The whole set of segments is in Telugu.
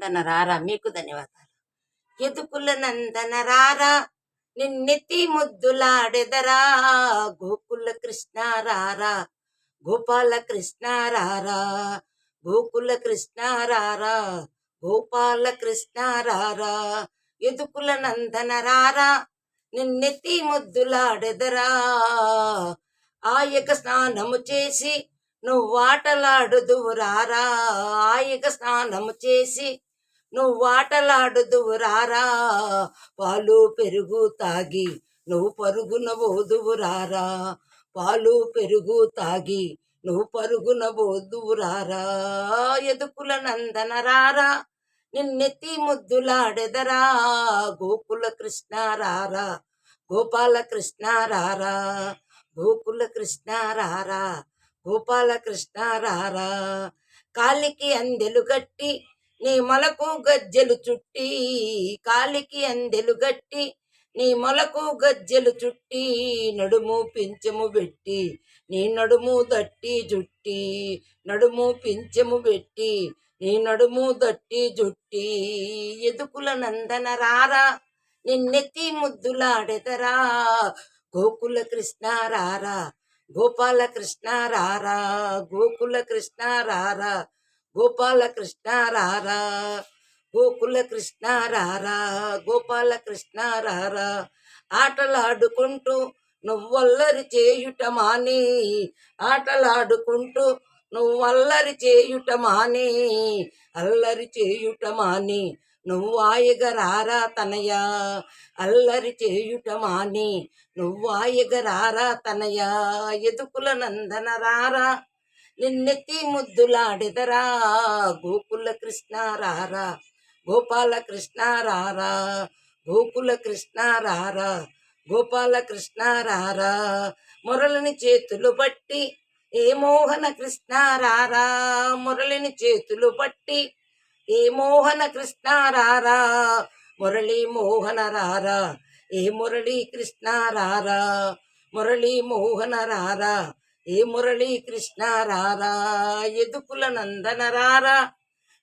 నందన రారా మీకు ధన్యవాదాలు. ఎదుకుల నందన రారా నిన్నెత్తి ముద్దులాడెదరా గోకుల కృష్ణ రారా గోపాల కృష్ణ రారా గోకుల కృష్ణ రారా గోపాల కృష్ణ రారా ఎదుకుల నందన రారా నిన్నెత్తి ముద్దులాడెదరా. ఆయక స్నానము చేసి నువ్వాటలాడుదువు రారా ఆయక స్నానము చేసి నువ్వు ఆటలాడుదువు రారా పాలు పెరుగు తాగి నువ్వు పరుగున పోదువు రారా పాలు పెరుగు తాగి నువ్వు పరుగున పోదువు రారా ఎదుకుల నందన రారా నిన్నెత్తి ముద్దులాడెదరా? గోకుల కృష్ణ రారా గోపాల కృష్ణ రారా గోకుల కృష్ణ రారా గోపాల కృష్ణ రారా కాలికి అందెలు గట్టి నీ మొలకు గజ్జెలు చుట్టి కాలికి అందెలు గట్టి. నీ మొలకు గజ్జెలు చుట్టి నడుము పింఛము పెట్టి. నీ నడుము దట్టి జుట్టి నడుము పింఛము పెట్టి. నీ నడుము దట్టి జుట్టి ఎదుకుల నందన రారా. నిన్నెత్తి ముద్దులాడెదరా. గోకుల కృష్ణ రారా. గోపాల కృష్ణ రారా. గోకుల కృష్ణ రారా. గోపాల కృష్ణ రారా. గోకుల కృష్ణ రారా. గోపాల కృష్ణ రారా. ఆటలాడుకుంటూ నువ్వల్లరి చేయుట మాని. ఆటలాడుకుంటూ నువ్వల్లరి చేయుట మాని. అల్లరి చేయుట మాని. నువ్వాయగ రారా తనయ. అల్లరి చేయుట మాని. నువ్వాయగ రారా తనయ. ఎదుకుల నందన రారా. నిన్నెత్తి ముద్దులాడెదరా? గోకుల కృష్ణ రారా? గోపాల కృష్ణ రారా? గోకుల కృష్ణ రారా? గోపాల కృష్ణ రారా? మురళిని చేతులు పట్టి ఏ మోహన కృష్ణ రారా? మురళిని చేతులు పట్టి ఏ మోహన కృష్ణ రారా? మురళి మోహన రారా? ఏ మురళీ కృష్ణ రారా? మురళీ మోహన రారా? ఏ మురళి కృష్ణ రారా ఎదుకుల నందన రారా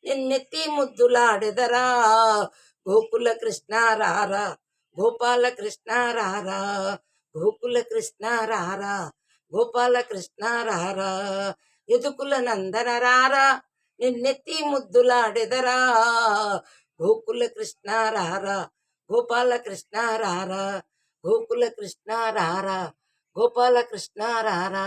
నిన్నెత్తి ముద్దులాడెదరా గోకుల కృష్ణ రారా గోపాల కృష్ణ రారా గోకుల కృష్ణ రారా గోపాల కృష్ణ రారా ఎదుకుల నందన రారా నిన్నెత్తి ముద్దులాడెదరా గోకుల కృష్ణ రారా గోపాల కృష్ణ రారా గోకుల కృష్ణ రారా గోపాలకృష్ణ రారా.